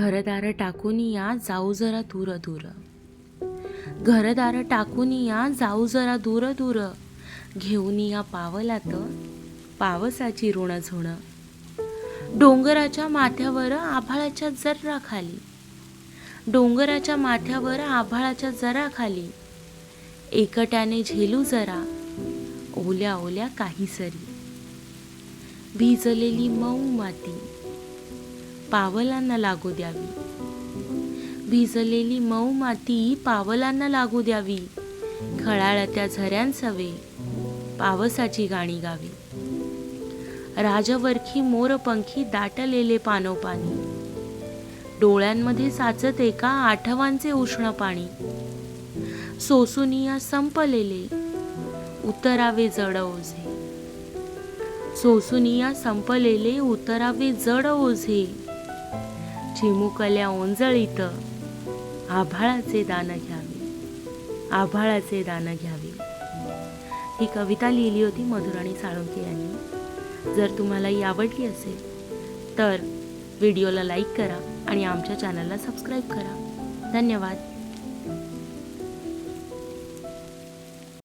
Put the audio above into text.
घरदार टाकून या जाऊ जरा दूर दूर. घरदार टाकून या जाऊ जरा दूर दूर. घेऊन या पावलात पावसाची ऋण झुण. डोंगराच्या माथ्यावर आभाळाच्या जरा खाली. डोंगराच्या माथ्यावर आभाळाच्या जरा खाली. एकट्याने झेलू जरा ओल्या ओल्या काही सरी भिजलेली मऊ माती. पावलांना लागू द्यावी. भिजलेली मऊ माती पावलांना लागू द्यावी. खळाळत्या झऱ्यांसवे पावसाची गाणी गावी. राजवरखी मोरपंखी दाटलेले पानोपानी. डोळ्यांमध्ये साचत एका आठवांचे उष्ण पाणी. सोसुनिया संपलेले उतरावे जड ओझे. सोसुनिया संपलेले उतरावे जड ओझे. चिमुकल्या ओंजळीत आभाळाचे दान घ्यावे. आभाळाचे दान घ्यावे. ही कविता लिहिली होती मधुराणी साळुंके यांनी. जर तुम्हाला ही आवडली असेल तर व्हिडिओला लाईक करा आणि आमच्या चॅनलला सबस्क्राईब करा. धन्यवाद.